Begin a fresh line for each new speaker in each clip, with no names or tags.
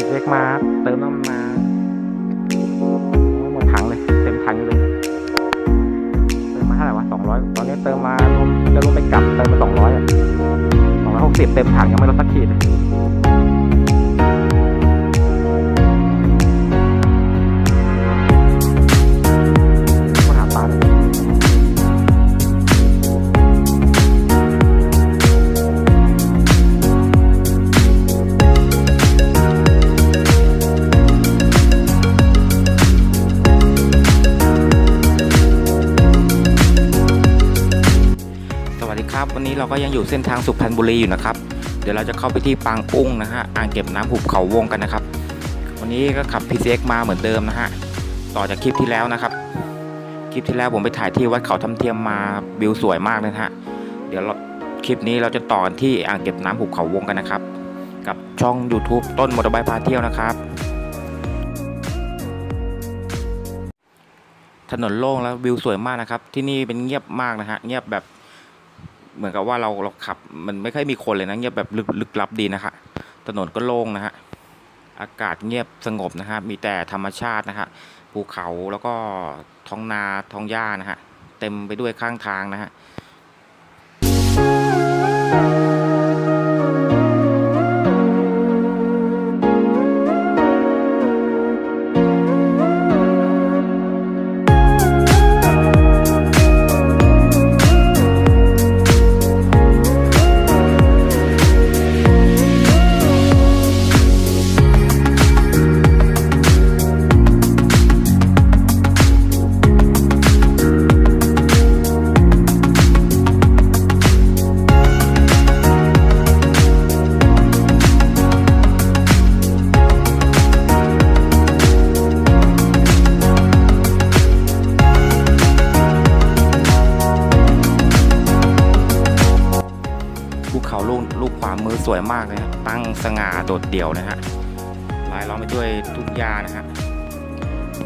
ีเล็กมาเติมน้ำมันมาหมดถังเลย เต็มถังเลย เติมมาเท่าไหร่วะสองร้อยตอนนี้เติมมารวมจะรวมไปกลับเติมมาสองร้อยอะสองร้อยหกสิบเต็มถังยังไม่ลดสักขีดเลย เราก็ยังอยู่เส้นทางสุพรรณบุรีอยู่นะครับ เดี๋ยวเราจะเข้าไปที่ปางกุ้งนะฮะอ่างเก็บน้ำหุบเขาวงกันนะครับ วันนี้ก็ขับ PCX มาเหมือนเดิมนะฮะต่อจากคลิปที่แล้วนะครับ คลิปที่แล้วผมไปถ่ายที่วัดเขาทำเทียมมาวิวสวยมากเลยฮะเดี๋ยวคลิปนี้เราจะต่อกันที่อ่างเก็บน้ำหุบเขาวงกันนะครับ กับช่อง YouTube ต้นมอเตอร์ไบค์พาเที่ยวนะครับถนนโล่งแล้ววิวสวยมากนะครับ ที่นี่เป็นเงียบมากนะฮะเงียบแบบ เหมือนกับว่าเราเราขับมันไม่ค่อยมีคนเลยนะเงียบแบบลึกลึกลับดีนะคะถนนก็โล่งนะฮะอากาศเงียบสงบนะฮะมีแต่ธรรมชาตินะฮะภูเขาแล้วก็ท้องนาท้องหญ้านะฮะเต็มไปด้วยข้างทางนะฮะ สวยมากเลยฮะตั้งสง่าโดดเดี่ยวนะฮะรายล้อมไปด้วยทุ่งหญ้านะฮะ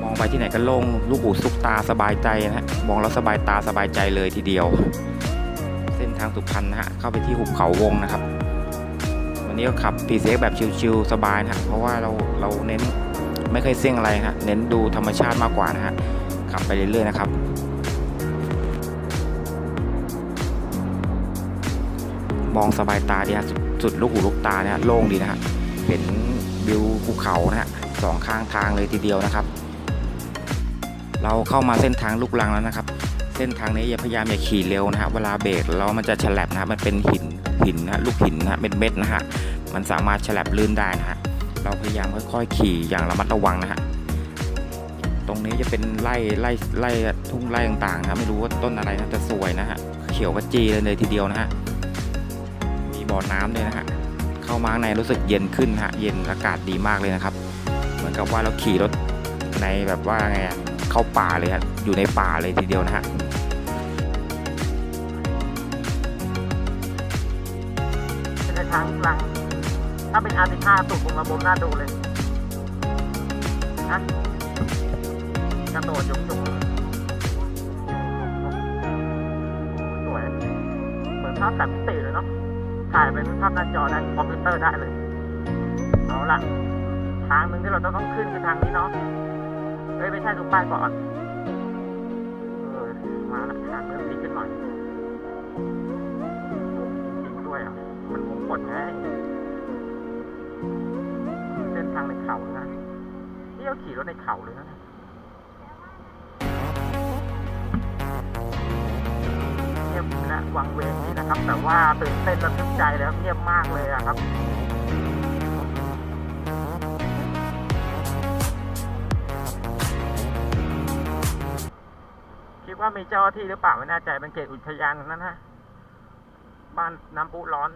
มองไปที่ไหนก็โล่งลูกหูซุกตาสบายใจนะฮะมองแล้วสบายตาสบายใจเลยทีเดียว เส้นทางสุพรรณนะฮะเข้าไปที่หุบเขาวงนะครับ วันนี้ก็ขับพีเซกแบบชิลๆสบายนะฮะเพราะว่าเราเราเน้นไม่เคยเสี่ยงอะไรฮะเน้นดูธรรมชาติมากกว่านะฮะขับไปเรื่อยๆนะครับมองสบายตาดีฮะ สุดลูกหูลูกตาเนี่ยโล่งดีนะฮะเห็นวิวภูเขานะฮะสองข้างทางเลยทีเดียวนะครับ เราเข้ามาเส้นทางลูกลังแล้วนะครับ เส้นทางนี้อย่าพยายามอย่าขี่เร็วนะฮะเวลาเบรกแล้วมันจะฉลับนะมันเป็นหินหินนะลูกหินนะเม็ดเม็ดนะฮะมันสามารถฉลับลื่นได้นะฮะเราพยายามค่อยๆขี่อย่างระมัดระวังนะฮะตรงนี้จะเป็นไร่ไร่ไร่ทุ่งไร่ต่างๆนะไม่รู้ว่าต้นอะไรนะแต่สวยนะฮะเขียวกระจีเลยทีเดียวนะฮะ บ่อน้ำด้วยนะฮะเข้ามาข้างในรู้สึกเย็นขึ้นฮะเย็นอากาศดีมากเลยนะครับ เหมือนกับว่าเราขี่รถในแบบว่าไงเข้าป่าเลยฮะอยู่ในป่าเลยทีเดียวนะฮะ
เป็นทางกลางถ้าเป็น R15 สูบวงระบบน่าดูเลยนะกระโดดจุกจุกสวยเหมือนภาพแบบมิติเลยเนาะ ถ่ายเป็นภาพหน้าจอได้คอมพิวเตอร์ได้เลย เอาละทางหนึ่งที่เราต้องขึ้นคือทางนี้เนาะเฮ้ยไม่ใช่ดูป้ายก่อนเออมาละทางเริ่มดีขึ้นหน่อยจริงด้วยอะ มันวงกดไงเส้นทางในเขาเลยนะนี่เราขี่รถในเขาเลยนะเงียบและวังเวง ครับแต่ว่าตื่นเต้นระทึกใจแล้วเงียบมากเลยอะครับคิดว่ามีเจ้าที่หรือเปล่าไม่แน่ใจเป็นเขตอุทยานนั้นฮะบ้านน้ำพุร้อน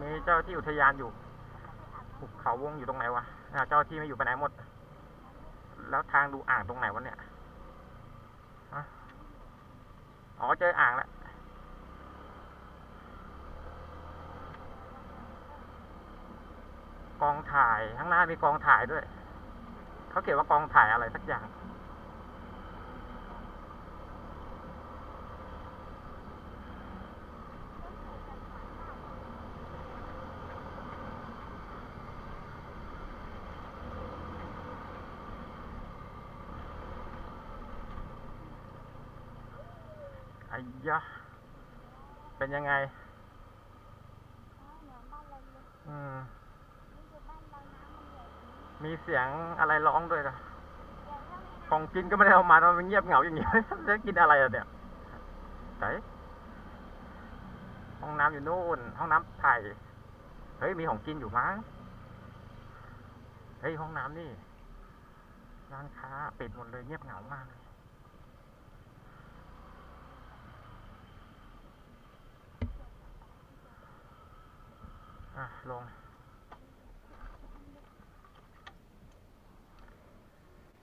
มีเจ้าที่อุทยานอยู่ภูเขาวงอยู่ตรงไหนวะเจ้าที่ไม่อยู่ไปไหนหมด แล้วทางดูอ่างตรงไหนวะเนี่ยอ๋อเจออ่างแล้ว กองถ่ายข้างหน้ามีกองถ่ายด้วย เขาเขียนว่ากองถ่ายอะไรสักอย่าง ไอ้ยะเป็นยังไง อืม มีเสียงอะไรร้องด้วยนะของกินก็ไม่ได้เอามาทำไมมันเงียบเหงาอย่างเงี้ยจะกินอะไรอะเนี่ยไหนห้องน้ำอยู่นู่น ห้องน้ำไทยเฮ้ย มีของกินอยู่มั้ง เฮ้ย ห้องน้ำนี่ ร้านค้าปิดหมดเลยเงียบเหงามากเลยอะ ลง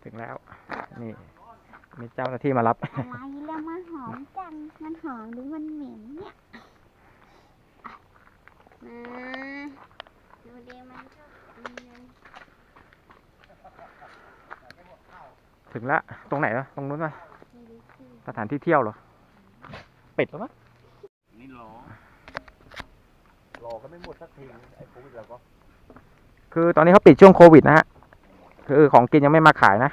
ถึงแล้ว นี่มีเจ้าหน้าที่มารับ
อะไรแล้วมาหอมจังมันหอมหรือมันเหม็นเนี่ยอะมาดูดิมันก็อืม
ถึงแล้วตรงไหนวะตรงนู้นวะ
ไม่รู้สิ
สถานที่เที่ยวเหรอ ปิดแล้วมั้ง
นี่รอ รอก็ไม่หมดสักทีไอ้โควิดเราก็
คือตอนนี้เขาปิดช่วงโควิดนะฮะ คือของกินยังไม่มาขายนะ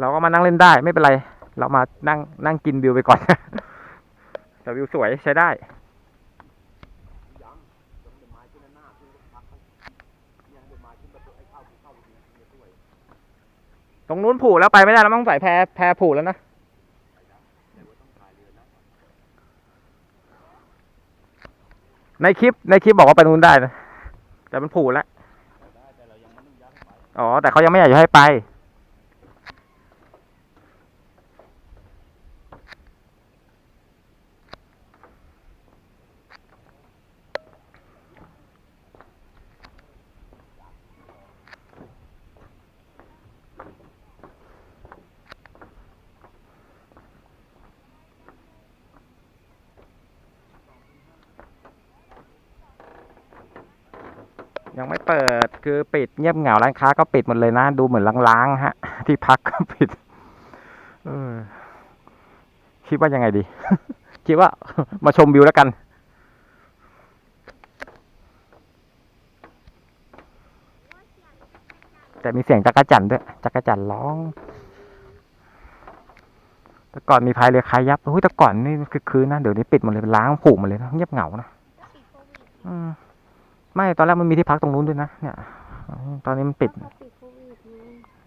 เราก็มานั่งเล่นได้ไม่เป็นไร เรามานั่งนั่งกินวิวไปก่อนแต่วิวสวยใช้ได้ตรงนู้นผูแล้วไปไม่ได้แล้วต้องใส่แพรแพรผูแล้วนะ ในคลิปในคลิปบอกว่าไปนู้นได้นะ แต่มันผูแล้ว อ๋อ แต่เขายังไม่อยากจะให้ไป ยังไม่เปิดคือปิดเงียบเหงาร้านค้าก็ปิดหมดเลยนะ ดูเหมือนล้างๆฮะ ที่พักก็ปิดเออคิดว่ายังไงดี คิดว่ามาชมวิวแล้วกัน แต่มีเสียงจักรจันด้วยจักรจันร้อง แต่ก่อนมีพายเรือคายับเฮ้ยแต่ก่อนนี่คือคืนนะ เดี๋ยวนี้ปิดหมดเลยล้างผูกหมดเลยนะเงียบเหงานะอืม ไม่ตอนแรกมันมีที่พักตรงนู้นด้วยนะเนี่ยอืมตอนนี้มันปิด
ก็ปิดโควิดไง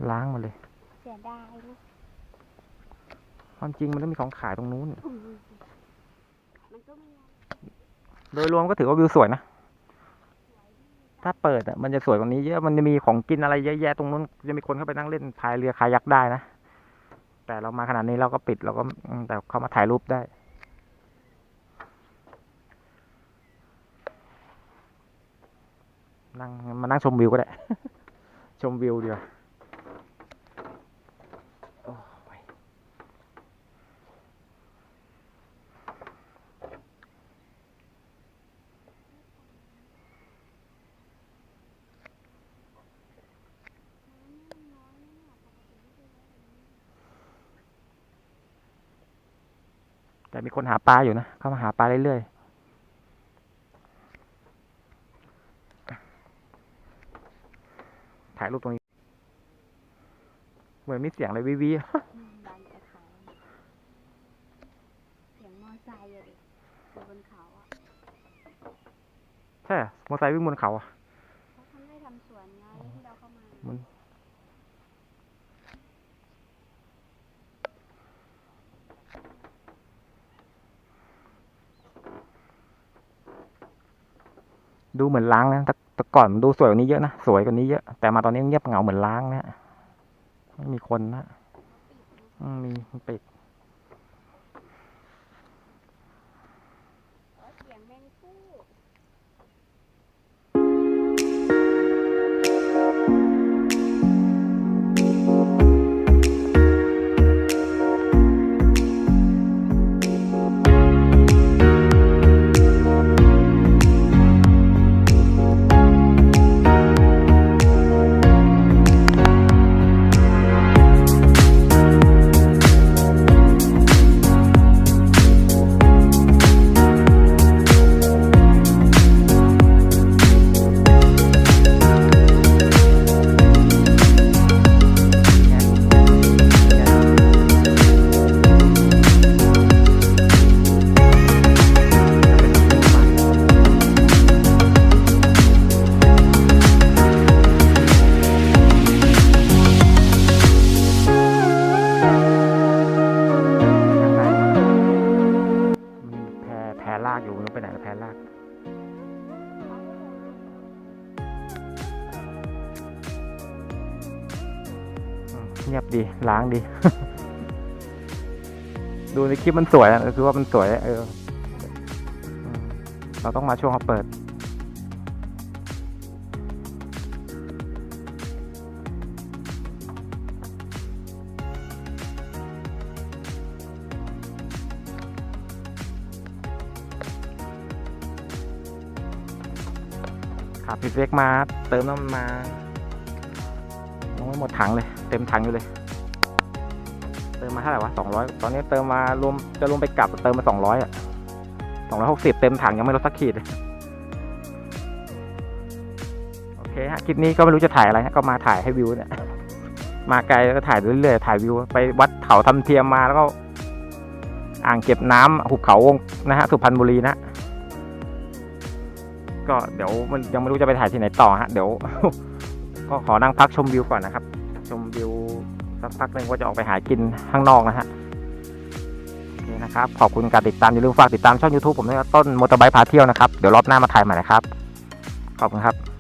ล้างหมดเลย
เสียดายลูก
ความจริงมันต้องมีของขายตรงนู้น
อืมมันก็มีอะไร
โดยรวมก็ถือว่าวิวสวยนะ ถ้าเปิดอะมันจะสวยกว่านี้เยอะ มันจะมีของกินอะไรเยอะแยะตรงนู้น จะมีคนเข้าไปนั่งเล่นพายเรือคายักได้นะ แต่เรามาขนาดนี้เราก็ปิดเราก็อืมแต่เขามาถ่ายรูปได้ นั่งมานั่งชมวิวก็ได้ ชมวิวเดีกว่าโอ้ยแต่มีคนหาปลาอยู่นะ เข้ามาหาปลาเรื่อย ถ่ายรูปตรงนี้ เหมือนมีเสียงอะไรวิวี
อืมบานจะขายเสียงมอไซค์อะดิอยู่บนเขาอะ
ใช่เหรอมอเตอร์ไซค์วิ่งบนเขาอะ
เขาทำได้ทำสวนไงที่เราเข้ามา
มันดูเหมือนล้างนะแต่ แต่ก่อนดูสวยกว่านี้เยอะนะสวยกว่านี้เยอะแต่มาตอนนี้เงียบเหงาเหมือนล้างนะไม่มีคนนะมีปิดางดี ดูในคลิปมันสวยอะคือว่ามันสวยเออเราต้องมาช่วงเขาเปิด ขับพี่เล็กมา เติมน้ำมันมาลงไม่หมดถังเลย เต็มถังอยู่เลย มาเท่าไหร่วะสองร้อยตอนนี้เติมมารวมจะรวมไปกลับเติมมาสองร้อยอะสองร้อยหกสิบเต็มถังยังไม่ลดสักขีดโอเคฮะคลิปนี้ก็ไม่รู้จะถ่ายอะไรฮะก็มาถ่ายให้วิวเนี่ยมาไกลแล้วก็ถ่ายเรื่อยๆถ่ายวิว ไปวัดเขาทำเทียมมาแล้วก็ อ่างเก็บน้ำหุบเขาวงนะฮะสุพรรณบุรีนะก็เดี๋ยวมันยังไม่รู้จะไปถ่ายที่ไหนต่อฮะเดี๋ยว ก็ขอนั่งพักชมวิวก่อนนะครับ ชมวิว สักพักหนึ่งว่าจะออกไปหากินข้างนอกนะฮะโอเคนะครับ ขอบคุณการติดตามอย่าลืมฝากติดตามช่อง YouTube ผมด้วยนะต้นมอเตอร์ไบค์พาเที่ยวนะครับ เดี๋ยวรอบหน้ามาถ่ายใหม่นะครับ ขอบคุณครับ